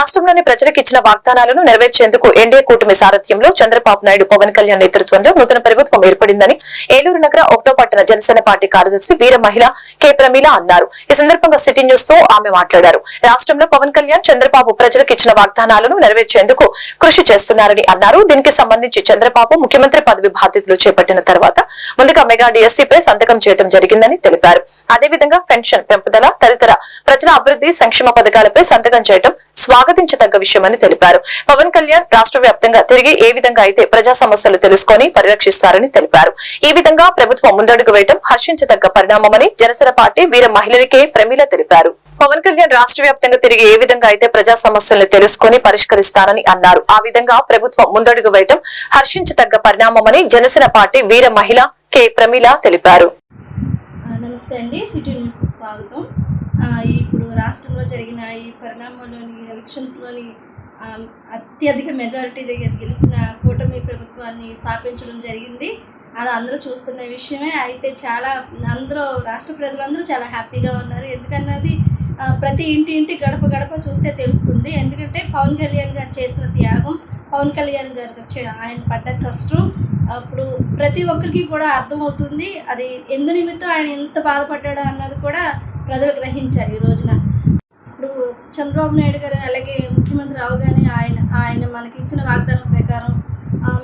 రాష్ట్రంలోని ప్రజలకు ఇచ్చిన వాగ్దానాలను నెరవేర్చేందుకు ఎన్డీఏ కూటమి సారథ్యంలో చంద్రబాబు నాయుడు పవన్ కళ్యాణ్ నేతృత్వంలో నూతన ప్రభుత్వం ఏర్పడిందని ఏలూరు నగర ఒకటో పట్టణ జనసేన పార్టీ కార్యదర్శి వీర మహిళ కె. ప్రమీల అన్నారు. ఈ సందర్భంగా సిటీ న్యూస్తో ఆమె మాట్లాడారు. రాష్ట్రంలో పవన్ కళ్యాణ్ చంద్రబాబు ప్రజలకు ఇచ్చిన వాగ్దానాలను నెరవేర్చేందుకు కృషి చేస్తున్నారని అన్నారు. దీనికి సంబంధించి చంద్రబాబు ముఖ్యమంత్రి పదవి బాధ్యతలు చేపట్టిన తర్వాత ముందుగా మెగా డిఎస్సీపై సంతకం చేయడం జరిగిందని తెలిపారు. అదేవిధంగా పెన్షన్ పెంపుదల తదితర ప్రజల అభివృద్ధి సంక్షేమ పథకాలపై సంతకం చేయడం స్వాగతించదగ్గ విషయమని తెలిపారు. పవన్ కళ్యాణ్ రాష్ట్ర వ్యాప్తంగా తిరిగి ఏ విధంగా అయితే ప్రజా సమస్యలు తెలుసుకొని పరిరక్షిస్తారని తెలిపారు. ఈ విధంగా ప్రభుత్వం ముందడుగు వేయడం హర్షించదగ్గ పరిణామమని జనసేన పార్టీ వీర మహిళలకే ప్రమీల తెలిపారు. పవన్ కళ్యాణ్ రాష్ట్ర వ్యాప్తంగా తిరిగి ఏ విధంగా అయితే ప్రజా సమస్యలను తెలుసుకొని పరిష్కరిస్తారని అన్నారు. ఆ విధంగా ప్రభుత్వం ముందడుగు వేయడం హర్షించదగ్గ పరిణామమని జనసేన పార్టీ వీర మహిళ కె. ప్రమీల తెలిపారు. నమస్తే అండి. సిటీ న్యూస్ స్వాగతం. ఇప్పుడు రాష్ట్రంలో జరిగిన ఈ పరిణామంలోని ఎలక్షన్స్లోని అత్యధిక మెజారిటీ దగ్గర గెలిచిన కూటమి ప్రభుత్వాన్ని స్థాపించడం జరిగింది. అది అందరూ చూస్తున్న విషయమే. అయితే చాలా అందరూ రాష్ట్ర ప్రజలందరూ చాలా హ్యాపీగా ఉన్నారు. ఎందుకన్నది ప్రతి ఇంటి ఇంటి గడప గడప చూస్తే తెలుస్తుంది. ఎందుకంటే పవన్ కళ్యాణ్ గారు చేసిన త్యాగం పవన్ కళ్యాణ్ గారికి వచ్చే ఆయన పడ్డ కష్టం అప్పుడు ప్రతి ఒక్కరికి కూడా అర్థమవుతుంది. అది ఎందు నిమిత్తం ఆయన ఎంత బాధపడ్డాడు అన్నది కూడా ప్రజలు గ్రహించారు ఈ రోజున. ఇప్పుడు చంద్రబాబు నాయుడు గారు అలాగే ముఖ్యమంత్రి అవగానే ఆయన ఆయన మనకి ఇచ్చిన వాగ్దానం ప్రకారం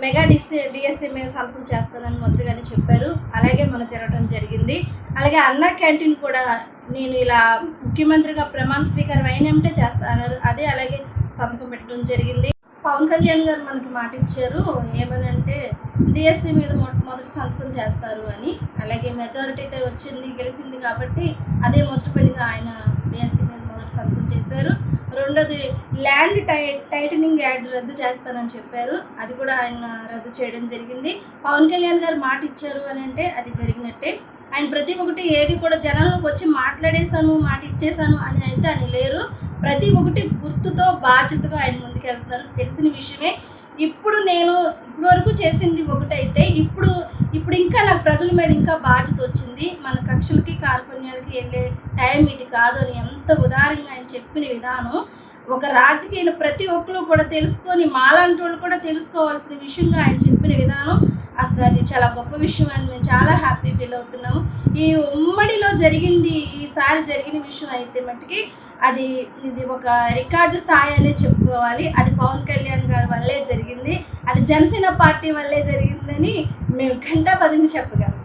మెగా డిసి డిఎస్సీ మీద సంతకం చేస్తానని మంత్రి గారిని చెప్పారు. అలాగే మనం జరగడం జరిగింది. అలాగే అన్న క్యాంటీన్ కూడా నేను ఇలా ముఖ్యమంత్రిగా ప్రమాణ స్వీకారం అయినంటే చేస్తా అన్నారు అదే అలాగే సంతకం పెట్టడం జరిగింది. పవన్ కళ్యాణ్ గారు మనకి మాట ఇచ్చారు ఏమనంటే డిఎస్సీ డిఎస్సి మీద మొ- మొదటి సంతకం చేస్తారు అని. అలాగే మెజారిటీతో వచ్చింది గెలిచింది కాబట్టి అదే మొదటి పనిగా ఆయన డిఎస్సి మీద మొదటి సంతకం చేశారు. రెండోది ల్యాండ్ టై టైటనింగ్ యాడ్ రద్దు చేస్తానని చెప్పారు. అది కూడా ఆయన రద్దు చేయడం జరిగింది. పవన్ కళ్యాణ్ గారు మాట ఇచ్చారు అని అంటే అది జరిగినట్టే. ఆయన ప్రతి ఒక్కటి ఏది కూడా జనంలోకి వచ్చి మాట్లాడేశాను మాట ఇచ్చేసాను అని అయితే అని లేరు. ప్రతి ఒక్కటి గుర్తుతో బాధ్యతగా ఆయన ముందుకెళ్తున్నారు తెలిసిన విషయమే. ఇప్పుడు నేను ఇప్పటివరకు చేసింది ఒకటైతే ఇప్పుడు ప్రజల మీద ఇంకా బాధ్యత వచ్చింది. మన కక్షలకి కార్పణ్యాలకి వెళ్ళే టైం ఇది కాదు అని ఎంత ఉదారంగా ఆయన చెప్పిన విధానం. ఒక రాజకీయ ప్రతి ఒక్కరు కూడా తెలుసుకొని మాలాంటి వాళ్ళు కూడా తెలుసుకోవాల్సిన విషయంగా ఆయన చెప్పిన విధానం. అసలు అది చాలా గొప్ప విషయం అని మేము చాలా హ్యాపీ ఫీల్ అవుతున్నాము. ఈ ఉమ్మడిలో జరిగింది ఈసారి జరిగిన విషయం అయితే మట్టుకి అది ఇది ఒక రికార్డు స్థాయి అనే చెప్పుకోవాలి. అది పవన్ కళ్యాణ్ గారి వల్లే జరిగింది. అది జనసేన పార్టీ వల్లే జరిగిందని మేము ఘంటా పదిని చెప్పగలం.